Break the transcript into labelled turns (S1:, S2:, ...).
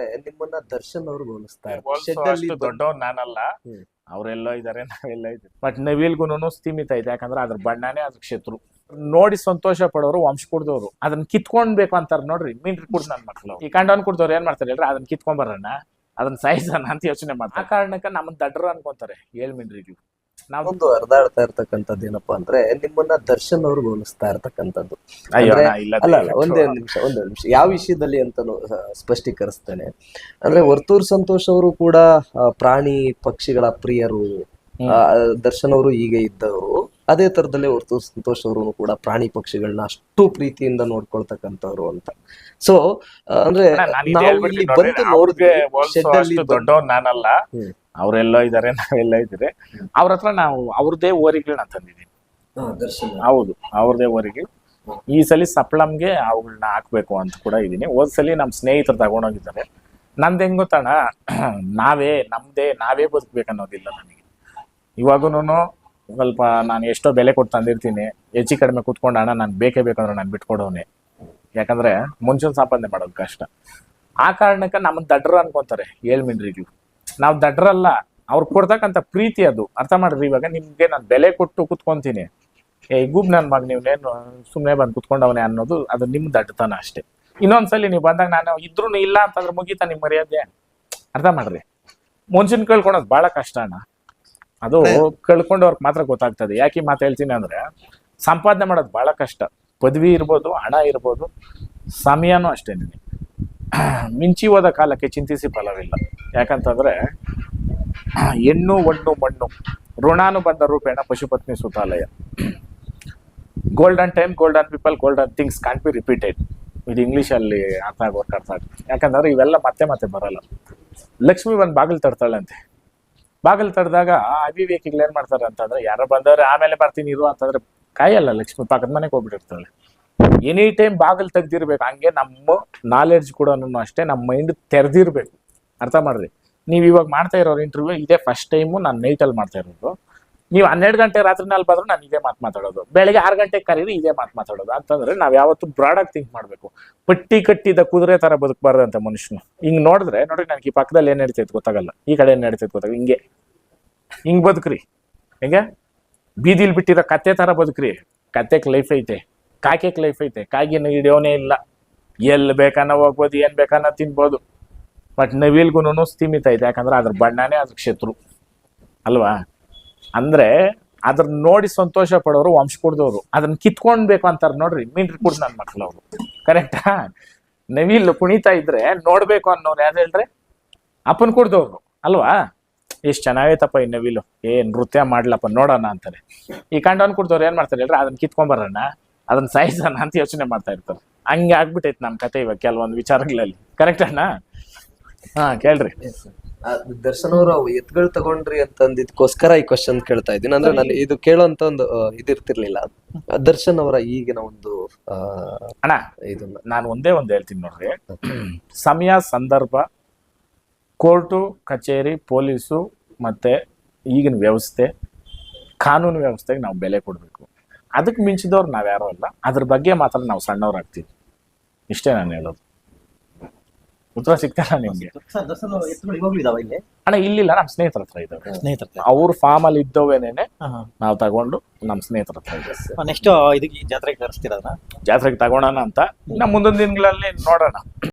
S1: ಅಂದ್ರೆ ನಿಮ್ಮನ್ನ ದರ್ಶನ್ ಅವ್ರು ಹೋಲಿಸ್ತಾರೆ ಅಲ್ಲಿ
S2: ದೊಡ್ಡವ್ ನಾನಲ್ಲ.
S1: ಹ್ಮ್.
S2: ಅವರೆಲ್ಲೋ ಇದಾರೆ ನಾವೆಲ್ಲ ಇದ್ದೀವಿ. ಬಟ್ ನವಿಲ್ಗುನು ಸ್ಥಿಮಿತ ಇದೆ ಯಾಕಂದ್ರೆ ಅದ್ರ ಬಣ್ಣನೇ ಅದ್ರ ಶತ್ರು. ನೋಡಿ ಸಂತೋಷ ಪಡೋರು ವಂಶ ಕುಡ್ದವ್ರು ಅದನ್ನ ಕಿತ್ಕೊಂಡ್ಬೇಕು ಅಂತಾರ ನೋಡ್ರಿ ಮೀನ್ ಕುಡ್ ನನ್ ಮಕ್ಳು. ಈ ಕಂಡವನ್ ಕುಡ್ದವ್ರು ಏನ್ ಮಾಡ್ತಾರೆ ಹೇಳ್ರಿ? ಅದನ್ನ ಕಿತ್ಕೊಂಡ್ ಬರೋಣ. ಅದನ್ನ ಸಾಯಿಸೋಣ ಅಂತ ಯೋಚನೆ ಮಾಡ್ತಾರೆ. ಆ ಕಾರಣಕ್ಕೆ ನಮ್ಮನ್ನ ದಡ್ರ ಅನ್ಕೊಂತಾರೆ ಏಳ್ ಮೀನ್ ನಾವು
S1: ಒಂದು ಹರಿದಾಡ್ತಾ ಇರ್ತಕ್ಕಂಥದ್ದು ಏನಪ್ಪಾ ಅಂದ್ರೆ ನಿಮ್ಮನ್ನ ದರ್ಶನ್ ಅವ್ರಿಗೆ ಹೋಲಿಸ್ತಾ ಇರ್ತಕ್ಕಂಥದ್ದು. ಅಲ್ಲ ಅಲ್ಲ ಒಂದೇ ನಿಮಿಷ ಒಂದೇ ನಿಮಿಷ. ಯಾವ ವಿಷಯದಲ್ಲಿ ಅಂತಾನು ಸ್ಪಷ್ಟೀಕರಿಸ್ತೇನೆ. ಅಂದ್ರೆ ವರ್ತೂರ್ ಸಂತೋಷ್ ಅವರು ಕೂಡ ಪ್ರಾಣಿ ಪಕ್ಷಿಗಳ ಪ್ರಿಯರು ದರ್ಶನ್ ಅವರು ಹೀಗೆ ಇದ್ದವರು. ಅದೇ ತರದಲ್ಲೇ ಹೊರತು ಸಂತೋಷ್ ಅವರು ಕೂಡ ಪ್ರಾಣಿ ಪಕ್ಷಿಗಳನ್ನ ಅಷ್ಟು ಪ್ರೀತಿಯಿಂದ ನೋಡ್ಕೊಳ್ತಕ್ಕಂಥವ್ರು ಅಂತ. ಸೊ ಅಂದ್ರೆ ನಾವು ಇಲ್ಲಿ ಬಂದು ಶೆಡ್ ಅಲ್ಲಿ
S2: ನಾನಲ್ಲ. ಅವರೆಲ್ಲೋ ಇದಾರೆ ನಾವೆಲ್ಲ ಇದ್ದೀರಿ ಅವ್ರ ಹತ್ರ ನಾವು ಅವ್ರದೇ ಓರಿಗಳನ್ನ
S1: ದರ್ಶನ್.
S2: ಹೌದು ಅವ್ರದೇ ಓರಿಗೆ. ಈ ಸಲ ಸಪ್ಲಮ್ಗೆ ಅವುಗಳನ್ನ ಹಾಕ್ಬೇಕು ಅಂತ ಕೂಡ ಇದೀನಿ ಹೋದ್ ಸಲ ನಮ್ಮ ಸ್ನೇಹಿತರು ತಗೊಂಡೋಗಿದ್ದಾರೆ. ನಂದು ಹೆಂಗ್ ಗೊತ್ತಣ ನಾವೇ ನಮ್ದೇ ನಾವೇ ಬದುಕ್ಬೇಕು ಅನ್ನೋದಿಲ್ಲ ನನಗೆ. ಇವಾಗೂ ಸ್ವಲ್ಪ ನಾನು ಎಷ್ಟೋ ಬೆಲೆ ಕೊಟ್ಟು ತಂದಿರ್ತೀನಿ. ಹೆಚ್ಚು ಕಡಿಮೆ ಕುತ್ಕೊಂಡು ಅಣ್ಣ ನಾನು ಬೇಕೇ ಬೇಕಂದ್ರೆ ನಾನು ಬಿಟ್ಕೊಡೋನೆ. ಯಾಕಂದ್ರೆ ಮುಂಚೆ ಸಂಪಾದನೆ ಮಾಡೋದು ಕಷ್ಟ. ಆ ಕಾರಣಕ್ಕೆ ನಮ್ಮನ್ನ ದಡ್ರು ಅನ್ಕೊಂತಾರೆ ಏಳ್ ಮಿನ್ರಿಗ್ಲು ನಾವು ದಡ್ರಲ್ಲ ಅವ್ರು ಕೊಡ್ತಕ್ಕಂಥ ಪ್ರೀತಿ ಅದು. ಅರ್ಥ ಮಾಡ್ರಿ ಇವಾಗ ನಿಮ್ಗೆ ನಾನು ಬೆಲೆ ಕೊಟ್ಟು ಕುತ್ಕೊಂತೀನಿ. ಏ ಗುಬ್ ನನ್ ಮಗ ನೀವ್ನೇನು ಸುಮ್ಮನೆ ಬಂದು ಕುತ್ಕೊಂಡವನೇ ಅನ್ನೋದು ಅದು ನಿಮ್ ದಡ್ಡತನ ಅಷ್ಟೇ. ಇನ್ನೊಂದ್ಸಲಿ ನೀವು ಬಂದಾಗ ನಾನು ಇದ್ರೂ ಇಲ್ಲ ಅಂತಂದ್ರೆ ಮುಗೀತಾ ನಿಮ್ ಮರ್ಯಾದೆ? ಅರ್ಥ ಮಾಡ್ರಿ. ಮುಂಚಿನ ಕಳ್ಕೊಳೋದು ಬಹಳ ಕಷ್ಟ ಅಣ್ಣ. ಅದು ಕಳ್ಕೊಂಡವ್ರಿಗೆ ಮಾತ್ರ ಗೊತ್ತಾಗ್ತದೆ. ಯಾಕೆ ಮಾತ ಹೇಳ್ತೀನಿ ಅಂದ್ರೆ ಸಂಪಾದನೆ ಮಾಡೋದು ಬಹಳ ಕಷ್ಟ. ಪದವಿ ಇರ್ಬೋದು ಹಣ ಇರ್ಬೋದು ಸಮಯನೂ ಅಷ್ಟೇ ಮಿಂಚಿ ಹೋದ ಕಾಲಕ್ಕೆ ಚಿಂತಿಸಿ ಫಲವಿಲ್ಲ ಯಾಕಂತಂದ್ರೆ ಹೆಣ್ಣು, ಒಣ್ಣು, ಮಣ್ಣು ಋಣಾನು ಬಂದ ರೂಪೇಣ ಪಶುಪತ್ನಿ ಸುತಾಲಯ. Golden time golden people golden things can't be repeated ಇದು ಇಂಗ್ಲೀಷಲ್ಲಿ ಅರ್ಥ ಆಗೋರ್ಗೆ ಅರ್ಥ ಆಗುತ್ತೆ. ಯಾಕಂದ್ರೆ ಇವೆಲ್ಲ ಮತ್ತೆ ಮತ್ತೆ ಬರಲ್ಲ. ಲಕ್ಷ್ಮಿ ಬಂದು ಬಾಗಿಲು ತಡ್ತಾಳಂತೆ ಬಾಗಿಲು ತಡ್ದಾಗ ಅವಿವೇಕಿಗಳು ಏನ್ ಮಾಡ್ತಾರೆ ಅಂತಂದ್ರೆ, ಯಾರೋ ಬಂದವ್ರೆ, ಆಮೇಲೆ ಬರ್ತೀನಿ ಇರು ಅಂತಂದ್ರೆ ಕಾಯಲ್ಲ ಲಕ್ಷ್ಮಿ ಪಕ್ಕದ ಮನೆಗೆ ಹೋಗ್ಬಿಟ್ಟಿರ್ತಾಳೆ. ಎನಿ ಟೈಮ್ ಬಾಗಿಲು ತೆಗ್ದಿರ್ಬೇಕು, ಹಂಗೆ ನಮ್ಮ ನಾಲೆಡ್ಜ್ ಕೂಡ ಅಷ್ಟೇ ನಮ್ಮ ಮೈಂಡ್ ತೆರೆದಿರ್ಬೇಕು. ಅರ್ಥ ಮಾಡ್ರಿ? ನೀವು ಇವಾಗ ಮಾಡ್ತಾ ಇರೋ ಇಂಟರ್ವ್ಯೂ ಇದೇ ಫಸ್ಟ್ ಟೈಮು ನಾನು ನೈಟಲ್ಲಿ ಮಾಡ್ತಾ ಇರೋದು. ನೀವು ಹನ್ನೆರಡು ಗಂಟೆ ರಾತ್ರಿ ರಾತ್ರಿನಲ್ಲಿ ಬಂದ್ರೆ ನಾನು ಇದೇ ಮಾತು ಮಾತಾಡೋದು. ಬೆಳಗ್ಗೆ ಆರು ಗಂಟೆಗೆ ಕರೀರಿ, ಇದೇ ಮಾತು ಮಾತಾಡೋದು. ಅಂತಂದ್ರೆ ನಾವು ಯಾವತ್ತು ಬ್ರಾಡಾಗಿ ಥಿಂಕ್ ಮಾಡಬೇಕು. ಪಟ್ಟಿ ಕಟ್ಟಿದ ಕುದುರೆ ತರ ಬದುಕಬಾರ್ದು ಅಂತ ಮನುಷ್ಯನು. ಹಿಂಗೆ ನೋಡಿದ್ರೆ, ನೋಡ್ರಿ ನನಗೆ ಈ ಪಕ್ಕದಲ್ಲಿ ಏನು ನಡೀತೈತೆ ಗೊತ್ತಾಗಲ್ಲ. ಈ ಕಡೆ ಏನು ನಡೀತೈತೆ ಗೊತ್ತಾಗಲ್ಲ. ಹಿಂಗೆ. ಹಿಂಗೆ ಬದುಕ್ರಿ. ಹೆಂಗೆ? ಬೀದಿಲಿ ಬಿಟ್ಟಿರೋ ಕತ್ತೆ ತರ ಬದುಕ್ರಿ. ಕತ್ತೆಕ್ ಲೈಫ್ ಐತೆ. ಕಾಕೆಕ್ ಲೈಫ್ ಐತೆ. ಕಾಗಿನ ಹಿಡಿಯೋನೇ ಇಲ್ಲ. ಎಲ್ಲಿ ಬೇಕನ್ನ ಹೋಗ್ಬೋದು, ಏನ್ ಬೇಕನ್ನ ತಿನ್ಬೋದು. ಬಟ್ ನವಿಲ್ಗುನು ಸ್ಥಿಮಿತ ಐತೆ. ಯಾಕಂದ್ರೆ ಅದ್ರ ಬಣ್ಣನೇ ಅದ್ರ ಶತ್ರು. ಅಲ್ವಾ? ಅಂದ್ರೆ ಅದ್ರ ನೋಡಿ ಸಂತೋಷ ಪಡೋರು ವಂಶ ಕುಡ್ದವ್ರು ಅದನ್ನ ಕಿತ್ಕೊಂಡ್ಬೇಕು ಅಂತಾರೆ ನೋಡ್ರಿ. ಮೀನ್ ಕುಡ್ದು ನನ್ನ ಮಕ್ಳು ಅವರು. ಕರೆಕ್ಟಾ ನವಿಲ್ ಕುಣಿತಾ ಇದ್ರೆ ನೋಡ್ಬೇಕು ಅನ್ನೋರು ಯಾರು ಹೇಳ್ರಿ? ಅಪ್ಪನ್ ಕುಡ್ದವ್ರು ಅಲ್ವಾ? ಎಷ್ಟು ಚೆನ್ನಾಗೈತಪ್ಪ ಈ ನವಿಲು. ಏ ನೃತ್ಯ ಮಾಡ್ಲಪ್ಪ ನೋಡೋಣ ಅಂತಾರೆ. ಈ ಕಂಡವನ್ ಕುಡ್ದವ್ರು ಏನ್ ಮಾಡ್ತಾರೆ ಹೇಳ್ರಿ? ಅದನ್ನ ಕಿತ್ಕೊಂಬರೋಣ ಅದನ್ನ ಸಾಯಿಸೋಣ ಅಂತ ಯೋಚನೆ ಮಾಡ್ತಾ ಇರ್ತಾರೆ. ಹಂಗೆ ಆಗ್ಬಿಟ್ಟೈತೆ ನಮ್ ಕತೆ ಇವಾಗ ಕೆಲವೊಂದು ವಿಚಾರಗಳಲ್ಲಿ. ಕರೆಕ್ಟ್ ಅಣ್ಣ? ಹಾ ಕೇಳ್ರಿ.
S1: ದರ್ಶನ್ ಅವರು ಅವು ಎತ್ಗಳು ತಗೊಂಡ್ರಿ ಅಂತಂದಿದ್ಕೋಸ್ಕರ ಈ ಕ್ವಶನ್ ಕೇಳ್ತಾ ಇದ್ದೀನಿ. ಅಂದ್ರೆ ನಾನು ಇದು ಕೇಳೋಂತ ಒಂದು ಇದಿರ್ತಿರ್ಲಿಲ್ಲ. ದರ್ಶನ್ ಅವರ ಈಗಿನ ಒಂದು
S2: ಅಣ್ಣ
S1: ಇದನ್ನ
S2: ನಾನು ಒಂದೇ ಒಂದು ಹೇಳ್ತೀನಿ ನೋಡ್ರಿ. ಸಮಯ ಸಂದರ್ಭ ಕೋರ್ಟು ಕಚೇರಿ ಪೊಲೀಸು ಮತ್ತೆ ಈಗಿನ ವ್ಯವಸ್ಥೆ ಕಾನೂನು ವ್ಯವಸ್ಥೆಗೆ ನಾವು ಬೆಲೆ ಕೊಡಬೇಕು. ಅದಕ್ಕೆ ಮಿಂಚಿದವ್ರು ನಾವು ಯಾರೋ ಅಲ್ಲ ಅದ್ರ ಬಗ್ಗೆ ಮಾತ್ರ ನಾವು ಸಣ್ಣವ್ರಾಗ್ತೀವಿ ಇಷ್ಟೇ ನಾನು ಹೇಳೋದು. ಉತ್ತರ ಸಿಗ್ತಲ್ಲ ನಿಮ್ಗೆ? ಅಣ್ಣ ಇಲ್ಲಿಲ್ಲ ನಮ್ಮ ಸ್ನೇಹಿತರ ಹತ್ರ ಇದ್ದಾವೆ
S3: ಸ್ನೇಹಿತರ
S2: ಅವ್ರ ಫಾರ್ಮ್ ಅಲ್ಲಿ ಇದ್ದವೇನೇನೆ ನಾವು ತಗೊಂಡು ನಮ್ಮ ಸ್ನೇಹಿತರ ಹತ್ರ ಇದೆ.
S3: ನೆಕ್ಸ್ಟ್ ಇದಕ್ಕೆ ಈ ಜಾತ್ರೆಗೆ ತರಿಸ್ತೀರ ಅದನ್ನ
S2: ಜಾತ್ರೆಗೆ ತಗೊಳೋಣ ಅಂತ. ಇನ್ನ ಮುಂದಿನ ದಿನಗಳಲ್ಲಿ ನೋಡೋಣ.